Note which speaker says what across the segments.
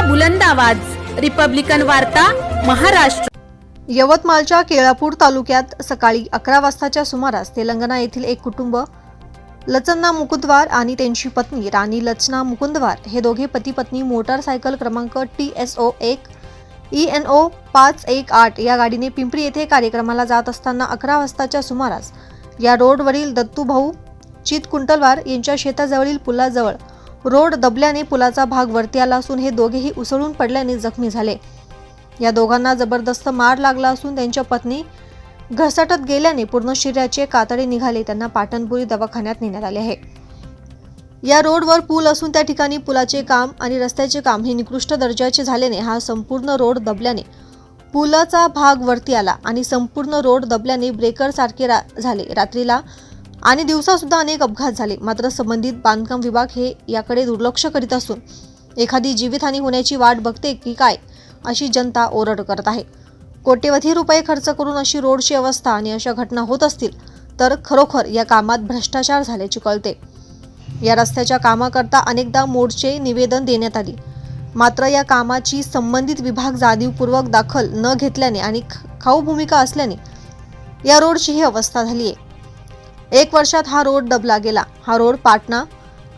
Speaker 1: लोकशाहीचा बुलंद आवाज. रिपब्लिकन वार्ता महाराष्ट्र.
Speaker 2: यवतमाळच्या केळापूर तालुक्यात सकाळी अकरा वाजताच्या सुमारास तेलंगणा येथील एक कुटुंब लचन्ना मुकुंदवार आणि त्यांची पत्नी राणी लचना मुकुंदवार हे दोघे पती पत्नी मोटारसायकल क्रमांक टी एस ओ एक ई एन ओ पाच एक आठ या गाडीने पिंपरी येथे कार्यक्रमाला जात असताना अकरा वाजताच्या सुमारास या रोडवरील दत्तूभाऊ चित कुंटलवार यांच्या शेताजवळील पुलाजवळ रोड दबल्याने पुलाचा भाग वरती आला असून हे दोघेही उसळून पडल्याने जखमी झाले. या दोघांना जबरदस्त मार लागला असून त्यांच्या पत्नी घसटत गेल्याने पूर्ण शरीराचे कातडे निघाले. त्यांना पाटणपुरी दवाखान्यात नेण्यात आले आहे. या रोडवर पूल असून त्या ठिकाणी पुलाचे काम आणि रस्त्याचे काम हे निकृष्ट दर्जाचे झाल्याने हा संपूर्ण रोड दबल्याने पुलाचा भाग वरती आला आणि संपूर्ण रोड दबल्याने ब्रेकर सारखे रा झाले. रात्रीला आणि दिवसासुद्धा अनेक अपघात झाले. मात्र संबंधित बांधकाम विभाग हे याकडे दुर्लक्ष करीत असून एखादी जीवितहानी होण्याची वाट बघते की काय अशी जनता ओरड करत आहे. कोट्यवधी रुपये खर्च करून अशी रोडची अवस्था आणि अशा घटना होत असतील तर खरोखर या कामात भ्रष्टाचार झाल्याचे कळते. या रस्त्याच्या कामाकरता अनेकदा मोडचे निवेदन देण्यात आली. मात्र या कामाची संबंधित विभाग जाणीवपूर्वक दाखल न घेतल्याने आणि ख- खाऊ भूमिका असल्याने या रोडची ही अवस्था झाली आहे एक वर्षात हा रोड दबला गेला. हा रोड पाटणा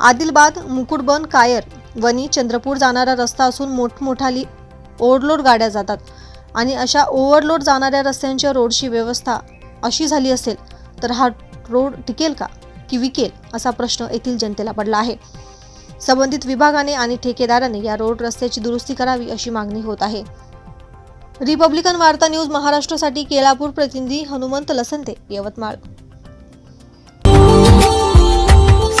Speaker 2: आदिलबाद मुकुटबन कायर वनी चंद्रपूर जाणारा रस्ता असून मोठमोठाली ओव्हरलोड गाड्या जातात आणि अशा ओव्हरलोड जाणाऱ्या रस्त्यांच्या रोडची व्यवस्था अशी झाली असेल तर हा रोड टिकेल का की विकेल असा प्रश्न येथील जनतेला पडला आहे. संबंधित विभागाने आणि ठेकेदाराने या रोड रस्त्याची दुरुस्ती करावी अशी मागणी होत आहे. रिपब्लिकन वार्ता न्यूज महाराष्ट्रासाठी केळापूर प्रतिनिधी हनुमंत लसंते यवतमाळ.